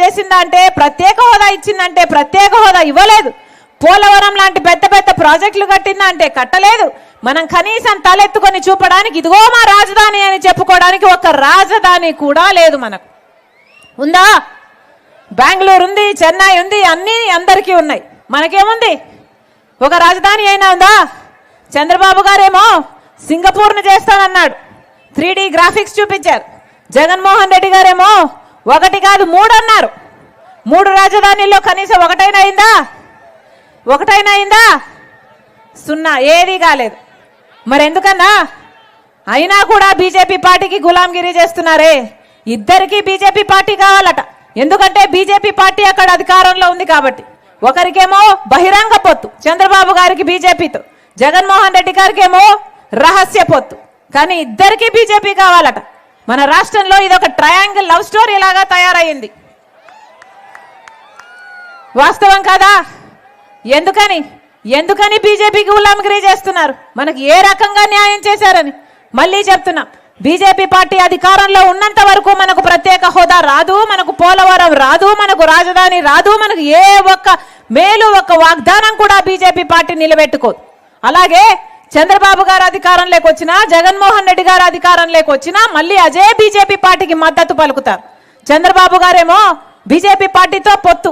చేసిందా అంటే ప్రత్యేక హోదా ఇచ్చిందంటే ప్రత్యేక హోదా ఇవ్వలేదు. పోలవరం లాంటి పెద్ద పెద్ద ప్రాజెక్టులు కట్టిందంటే కట్టలేదు. మనం కనీసం తలెత్తుకొని చూపడానికి ఇదిగో మా రాజధాని అని చెప్పుకోవడానికి ఒక రాజధాని కూడా లేదు మనకు. ఉందా? బెంగళూరు ఉంది చెన్నై ఉంది అన్నీ అందరికీ ఉన్నాయి. మనకేముంది? ఒక రాజధాని అయినా ఉందా? చంద్రబాబు గారేమో సింగపూర్ను చేస్తానన్నాడు. త్రీ గ్రాఫిక్స్ చూపించారు. జగన్మోహన్ రెడ్డి గారేమో ఒకటి కాదు మూడు అన్నారు. మూడు రాజధానిల్లో కనీసం ఒకటైనా అయిందా? ఒకటైనా అయిందా? సున్నా ఏదీ కాలేదు. మరి ఎందుకన్నా అయినా కూడా బీజేపీ పార్టీకి గులాంగిరి చేస్తున్నారే. ఇద్దరికి బీజేపీ పార్టీ కావాలట. ఎందుకంటే బీజేపీ పార్టీ అక్కడ అధికారంలో ఉంది కాబట్టి. ఒకరికేమో బహిరంగ పొత్తు చంద్రబాబు గారికి బీజేపీతో. జగన్మోహన్ రెడ్డి గారికేమో రహస్య పొత్తు. కానీ ఇద్దరికి బీజేపీ కావాలట. మన రాష్ట్రంలో ఇది ఒక ట్రయాంగిల్ లవ్ స్టోరీ లాగా తయారైంది. వాస్తవం కాదా? ఎందుకని? ఎందుకని బీజేపీకి గులాంగిరి చేస్తున్నారు? మనకి ఏ రకంగా న్యాయం చేశారని? మళ్ళీ చెప్తున్నా. బీజేపీ పార్టీ అధికారంలో ఉన్నంత వరకు మనకు ప్రత్యేక హోదా రాదు మనకు పోలవరం రాదు మనకు రాజధాని రాదు మనకు ఏ ఒక్క మేలు ఒక్క వాగ్దానం కూడా బీజేపీ పార్టీ నిలబెట్టుకోదు. అలాగే చంద్రబాబు గారు అధికారంలోకి వచ్చినా జగన్మోహన్ రెడ్డి గారు అధికారంలోకి వచ్చినా మళ్ళీ అదే బీజేపీ పార్టీకి మద్దతు పలుకుతారు. చంద్రబాబు గారేమో బీజేపీ పార్టీతో పొత్తు.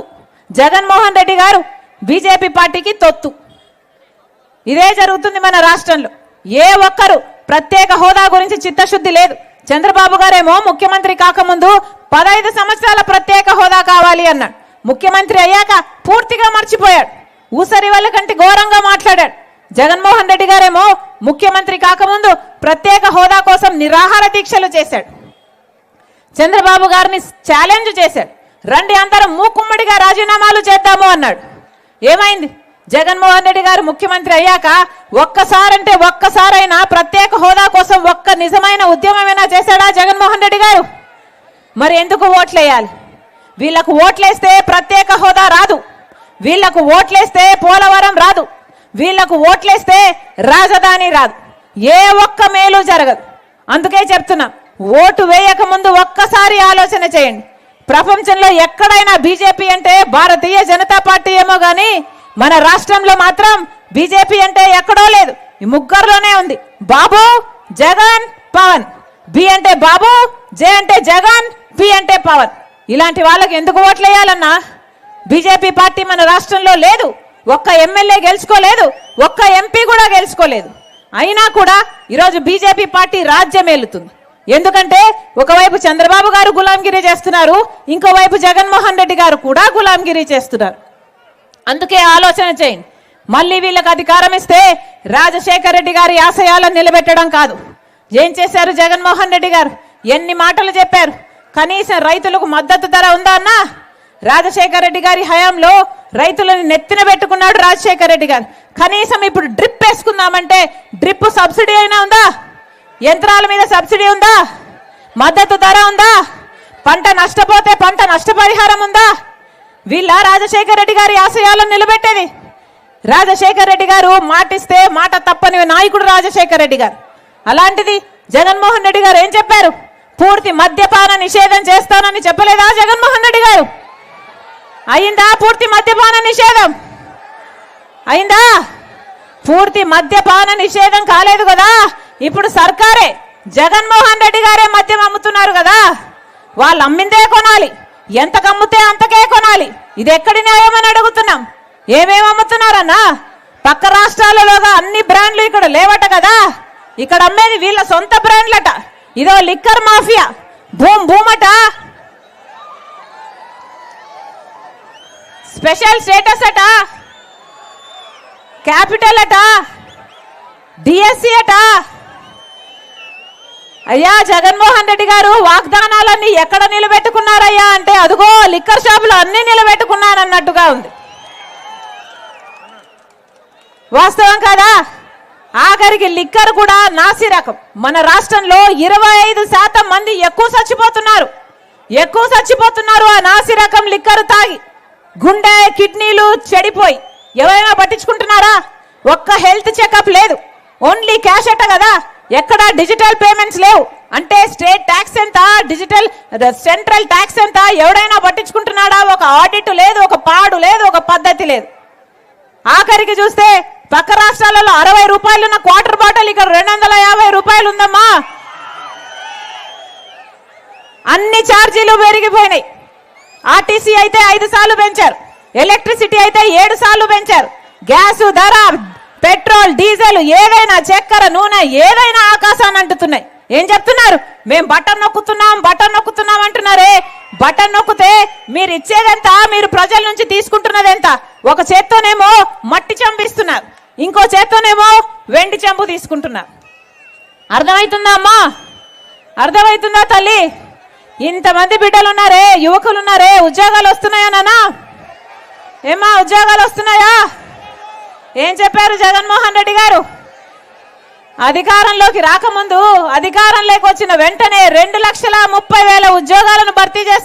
జగన్మోహన్ రెడ్డి గారు బీజేపీ పార్టీకి తొత్తు. ఇదే జరుగుతుంది మన రాష్ట్రంలో. ఏ ఒక్కరు ప్రత్యేక హోదా గురించి చిత్తశుద్ధి లేదు. చంద్రబాబు గారేమో ముఖ్యమంత్రి కాకముందు పదహైదు సంవత్సరాల ప్రత్యేక హోదా కావాలి అన్నాడు. ముఖ్యమంత్రి అయ్యాక పూర్తిగా మర్చిపోయాడు. ఊసరి వాళ్ళ కంటే ఘోరంగా మాట్లాడాడు. జగన్మోహన్ రెడ్డి గారేమో ముఖ్యమంత్రి కాకముందు ప్రత్యేక హోదా కోసం నిరాహార దీక్షలు చేశాడు. చంద్రబాబు గారిని ఛాలెంజ్ చేశాడు. రండి అందరం మూకుమ్మడిగా రాజీనామాలు చేద్దాము అన్నాడు. ఏమైంది? జగన్మోహన్ రెడ్డి గారు ముఖ్యమంత్రి అయ్యాక ఒక్కసారంటే ఒక్కసారైనా ప్రత్యేక హోదా కోసం ఒక్క నిజమైన ఉద్యమమైనా చేశాడా జగన్మోహన్ రెడ్డి గారు? మరి ఎందుకు ఓట్లేయాలి? వీళ్ళకు ఓట్లేస్తే ప్రత్యేక హోదా రాదు. వీళ్ళకు ఓట్లేస్తే పోలవరం రాదు. వీళ్ళకు ఓట్లేస్తే రాజధాని రాదు. ఏ ఒక్క మేలు జరగదు. అందుకే చెప్తున్నా ఓటు వేయక ముందు ఒక్కసారి ఆలోచన చేయండి. ప్రపంచంలో ఎక్కడైనా బీజేపీ అంటే భారతీయ జనతా పార్టీ ఏమో కానీ మన రాష్ట్రంలో మాత్రం బీజేపీ అంటే ఎక్కడో లేదు. ఈ ముగ్గురులోనే ఉంది. బాబు జగన్ పవన్. బి అంటే బాబు జే అంటే జగన్ పి అంటే పవన్. ఇలాంటి వాళ్ళకి ఎందుకు ఓట్లేయాలన్నా? బీజేపీ పార్టీ మన రాష్ట్రంలో లేదు. ఒక్క ఎమ్మెల్యే గెలుచుకోలేదు ఒక్క ఎంపీ కూడా గెలుచుకోలేదు. అయినా కూడా ఈరోజు బీజేపీ పార్టీ రాజ్యం ఏలుతుంది. ఎందుకంటే ఒకవైపు చంద్రబాబు గారు గులాంగిరి చేస్తున్నారు ఇంకోవైపు జగన్మోహన్ రెడ్డి గారు కూడా గులాంగిరి చేస్తున్నారు. అందుకే ఆలోచన చేయండి. మళ్ళీ వీళ్ళకి అధికారం ఇస్తే రాజశేఖర రెడ్డి గారి ఆశయాలను నిలబెట్టడం కాదు. ఏం చేశారు జగన్మోహన్ రెడ్డి గారు? ఎన్ని మాటలు చెప్పారు? కనీసం రైతులకు మద్దతు ధర ఉందా అన్నా? రాజశేఖర రెడ్డి గారి హయాంలో రైతులను నెత్తిన పెట్టుకున్నాడు రాజశేఖర రెడ్డి గారు. కనీసం ఇప్పుడు డ్రిప్ వేసుకుందామంటే డ్రిప్ సబ్సిడీ అయినా ఉందా? యంత్రాల మీద సబ్సిడీ ఉందా? మద్దతు ధర ఉందా? పంట నష్టపోతే పంట నష్టపరిహారం ఉందా? వీళ్ళ రాజశేఖర రెడ్డి గారి ఆశయాలను నిలబెట్టేది. రాజశేఖర రెడ్డి గారు మాటిస్తే మాట తప్పని నాయకుడు రాజశేఖర రెడ్డి గారు. అలాంటిది జగన్మోహన్ రెడ్డి గారు ఏం చెప్పారు? పూర్తి మద్యపాన నిషేధం చేస్తానని చెప్పలేదా జగన్మోహన్ రెడ్డి అయిందా? పూర్తి మద్యపాన నిషేధం. అయిందా? పూర్తి మద్యపాన నిషేధం కాలేదు కదా? ఇప్పుడు సర్కారే జగన్మోహన్ రెడ్డి గారే మద్యం అమ్ముతున్నారు కదా? వాళ్ళు అమ్మిందే కొనాలి. ఎంత కమ్ముతే అంతకే కొనాలి. ఇది ఎక్కడి న్యాయం అని అడుగుతున్నాం. ఏమేమి అమ్ముతున్నారన్నా? పక్క రాష్ట్రాలలోగా అన్ని బ్రాండ్లు ఇక్కడ లేవట కదా? ఇక్కడ అమ్మేది వీళ్ళ సొంత బ్రాండ్లట. ఇదో లిక్కర్ మాఫియా. భూమ్ భూమట. స్పెషల్ స్టేటస్ అట? క్యాపిటల్ అట? డిఎస్సి అట? అయ్యా జగన్మోహన్ రెడ్డి గారు వాగ్దానాలన్నీ ఎక్కడ నిలబెట్టుకున్నారయ్యా అంటే అదిగో లిక్కర్ షాపులు అన్ని నిలబెట్టుకున్నానన్నట్టుగా ఉంది. వాస్తవం కాదా? ఆఖరికి లిక్కర్ కూడా నాసి రకం. మన రాష్ట్రంలో ఇరవై ఐదు శాతం మంది ఎక్కువ చచ్చిపోతున్నారు. ఎక్కువ చచ్చిపోతున్నారు ఆ నాసి రకం లిక్కర్ తాగి. గుండె కిడ్నీలు చెడిపోయి. ఎవరైనా పట్టించుకుంటున్నారా? ఒక్క హెల్త్ చెకప్ లేదు. ఓన్లీ క్యాష్ అట కదా? ఎక్కడ డిజిటల్ పేమెంట్స్ లేవు. అంటే స్టేట్ ట్యాక్స్ ఎంత? డిజిటల్ సెంట్రల్ ట్యాక్స్ ఎంత? ఎవడైనా పట్టించుకుంటున్నాడా? ఒక ఆడిట్ లేదు ఒక పాడు లేదు ఒక పద్ధతి లేదు. ఆఖరికి చూస్తే పక్క రాష్ట్రాలలో అరవై రూపాయలున్న క్వార్టర్ బాటిల్ ఇక్కడ రెండు వందల యాభై రూపాయలు ఉందమ్మా అన్ని ఛార్జీలు పెరిగిపోయినాయి. ఆర్టీసీ అయితే ఐదు సార్లు పెంచారు. ఎలక్ట్రిసిటీ అయితే ఏడు సార్లు పెంచారు. గ్యాస్ ధర పెట్రోల్ డీజిల్ ఏదైనా చక్కెర నూనె ఏదైనా ఆకాశాన్ని అంటుతున్నాయి. ఏం చెప్తున్నారు? మేము బటన్ నొక్కుతున్నాం బటన్ నొక్కుతున్నాం అంటున్నారే. బటన్ నొక్కితే మీరు ఇచ్చేదెంత? మీరు ప్రజల నుంచి తీసుకుంటున్నది ఎంత ఒక చేత్తోనేమో మట్టి చంపిస్తున్నారు. ఇంకో చేత్తోనేమో వెండి చెంబు తీసుకుంటున్నారు. అర్థమవుతుందా అమ్మా? అర్థమవుతుందా తల్లి? ఇంతమంది బిడ్డలు ఉన్నారే యువకులు ఉన్నారే ఉద్యోగాలు వస్తున్నాయా నానా ఏమా ఉద్యోగాలు వస్తున్నాయా? ఏం చెప్పారు జగన్మోహన్ రెడ్డి గారు? అధికారంలోకి రాకముందు అధికారంలోకి వచ్చిన వెంటనే రెండు లక్షల ముప్పై వేల ఉద్యోగాలను భర్తీ చేస్తాం